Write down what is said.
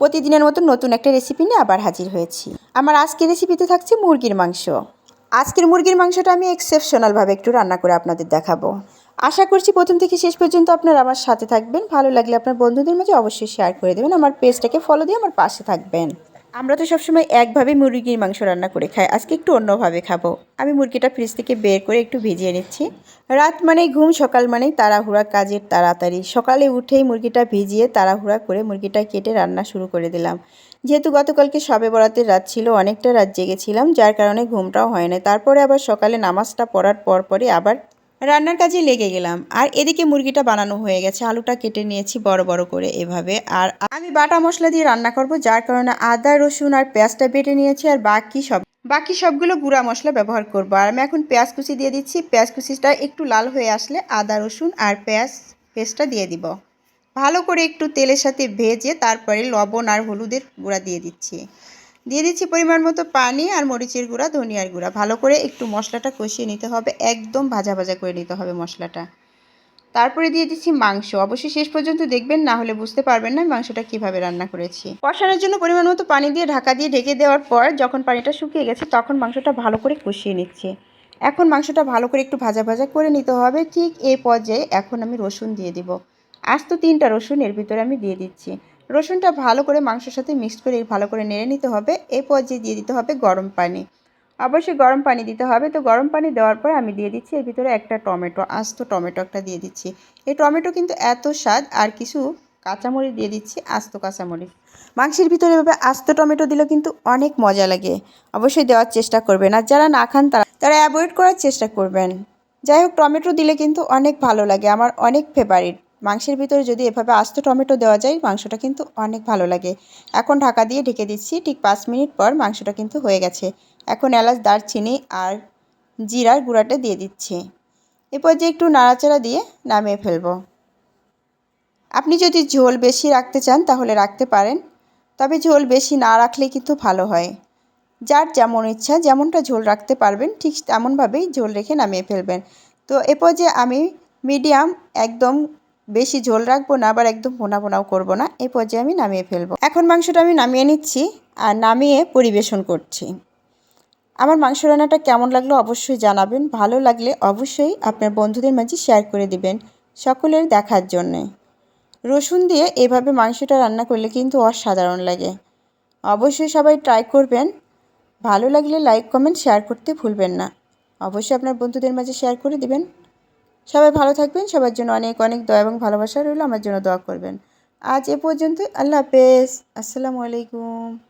প্রতিদিনের মতো নতুন একটা রেসিপি নিয়ে আবার হাজির হয়েছি। আমার আজকের রেসিপিতে থাকছে মুরগির মাংস। আজকের মুরগির মাংসটা আমি এক্সেপশনালভাবে একটু রান্না করে আপনাদের দেখাবো। আশা করছি প্রথম থেকে শেষ পর্যন্ত আপনারা আমার সাথে থাকবেন। ভালো লাগলে আপনার বন্ধুদের মাঝে অবশ্যই শেয়ার করে দেবেন। আমার পেজটাকে ফলো দিয়ে আমার পাশে থাকবেন। আমরা তো সবসময় একভাবে মুরগির মাংস রান্না করে খাই, আজকে একটু অন্যভাবে খাব। আমি মুরগিটা ফ্রিজ থেকে বের করে একটু ভিজিয়ে নিচ্ছি। রাত মানেই ঘুম, সকাল মানেই তাড়াহুড়া কাজের তাড়াতাড়ি। সকালে উঠেই মুরগিটা ভিজিয়ে তাড়াহুড়া করে মুরগিটা কেটে রান্না শুরু করে দিলাম। যেহেতু গতকালকে সবে বরাতের রাত ছিল, অনেকটা রাত জেগেছিলাম, যার কারণে ঘুমটাও হয় না তারপরে আবার সকালে নামাজটা পড়ার পর পরে আবার রান্নার কাজে লেগে গেলাম। আর এদিকে মুরগিটা বানানো হয়ে গেছে। আলুটা কেটে নিয়েছি বড় বড় করে এভাবে। আর আমি বাটা মশলা দিয়ে রান্না করব, যার কারণে আদা, রসুন আর পেঁয়াজটা বেটে নিয়েছি আর বাকি সব বাকি সবগুলো গুঁড়া মশলা ব্যবহার করব। আর আমি এখন পেঁয়াজ কুচি দিয়ে দিচ্ছি। পেঁয়াজ কুচিটা একটু লাল হয়ে আসলে আদা, রসুন আর পেঁয়াজ পেস্টটা দিয়ে দিব। ভালো করে একটু তেলের সাথে ভেজে তারপরে লবণ আর হলুদের গুঁড়া দিয়ে দিচ্ছি। দিয়ে দিচ্ছি পরিমাণ মতো পানি আর মরিচের গুঁড়া, ধনিয়ার গুঁড়া। ভালো করে একটু মশলাটা কষিয়ে নিতে হবে। একদম ভাজা ভাজা করে নিতে হবে মশলাটা। তারপরে দিয়ে দিচ্ছি মাংস। অবশ্যই শেষ পর্যন্ত দেখবেন, না হলে বুঝতে পারবেন না মাংসটা কীভাবে রান্না করেছি। কষানোর জন্য পরিমাণ মতো পানি দিয়ে ঢাকা দিয়ে ঢেকে দেওয়ার পর যখন পানিটা শুকিয়ে গেছে তখন মাংসটা ভালো করে কষিয়ে নিচ্ছি। এখন মাংসটা ভালো করে একটু ভাজা ভাজা করে নিতে হবে। ঠিক এই পর্যায়ে এখন আমি রসুন দিয়ে দিব। আস্ত তিনটা রসুন, এর ভিতরে আমি দিয়ে দিচ্ছি। রসুনটা ভালো করে মাংসের সাথে মিক্সড করে ভালো করে নেড়ে নিতে হবে। এই পর্যায়ে দিয়ে দিতে হবে গরম পানি। অবশ্যই গরম পানি দিতে হবে। তো গরম পানি দেওয়ার পর আমি দিয়ে দিচ্ছি এর ভিতরে একটা টমেটো, আস্ত টমেটো একটা দিয়ে দিচ্ছি। এই টমেটো কিন্তু এত স্বাদ, আর কিছু কাঁচামরিচ দিয়ে দিচ্ছি আস্ত কাঁচামরিচ। মাংসের ভিতরে এভাবে আস্ত টমেটো দিলে কিন্তু অনেক মজা লাগে। অবশ্যই দেওয়ার চেষ্টা করবেন। আর যারা না খান, তারা তারা অ্যাভয়েড করার চেষ্টা করবেন। যাই হোক, টমেটো দিলে কিন্তু অনেক ভালো লাগে। আমার অনেক ফেভারিট। মাংসের ভিতরে যদি এভাবে আস্ত টমেটো দেওয়া যায়, মাংসটা কিন্তু অনেক ভালো লাগে। এখন ঢাকা দিয়ে ঢেকে দিচ্ছি, ঠিক পাঁচ মিনিট পর মাংসটা কিন্তু হয়ে গেছে। এখন এলাচ, দারচিনি আর জিরার গুঁড়াটা দিয়ে দিচ্ছি। এরপর যে একটু নাড়াচাড়া দিয়ে নামিয়ে ফেলব। আপনি যদি ঝোল বেশি রাখতে চান তাহলে রাখতে পারেন, তবে ঝোল বেশি না রাখলে কিন্তু ভালো হয়। যার যেমন ইচ্ছা যেমনটা ঝোল রাখতে পারবেন, ঠিক তেমনভাবেই ঝোল রেখে নামিয়ে ফেলবেন। তো এরপর যে আমি মিডিয়াম একদম বেশি ঝোল রাখব না, আবার একদম ভোনা ভোনাও করব না এই পর্যায়ে আমি নামিয়ে ফেলব। এখন মাংসটা আমি নামিয়ে নিচ্ছি আর নামিয়ে পরিবেশন করছি। আমার মাংস রান্নাটা কেমন লাগল অবশ্যই জানাবেন, ভালো লাগলে অবশ্যই আপনার বন্ধুদের মাঝে শেয়ার করে দিবেন সকলের দেখার জন্যে। রসুন দিয়ে এভাবে মাংসটা রান্না করলে কিন্তু অসাধারণ লাগে। অবশ্যই সবাই ট্রাই করবেন, ভালো লাগলে লাইক কমেন্ট শেয়ার করতে ভুলবেন না। অবশ্যই আপনার বন্ধুদের মাঝে শেয়ার করে দিবেন। সবাই ভালো থাকবেন, সবার জন্য অনেক অনেক দয়া এবং ভালোবাসা রইল। আমার জন্য দোয়া করবেন। আজ এ পর্যন্তই। আল্লাহ হাফেজ। আসসালামু আলাইকুম।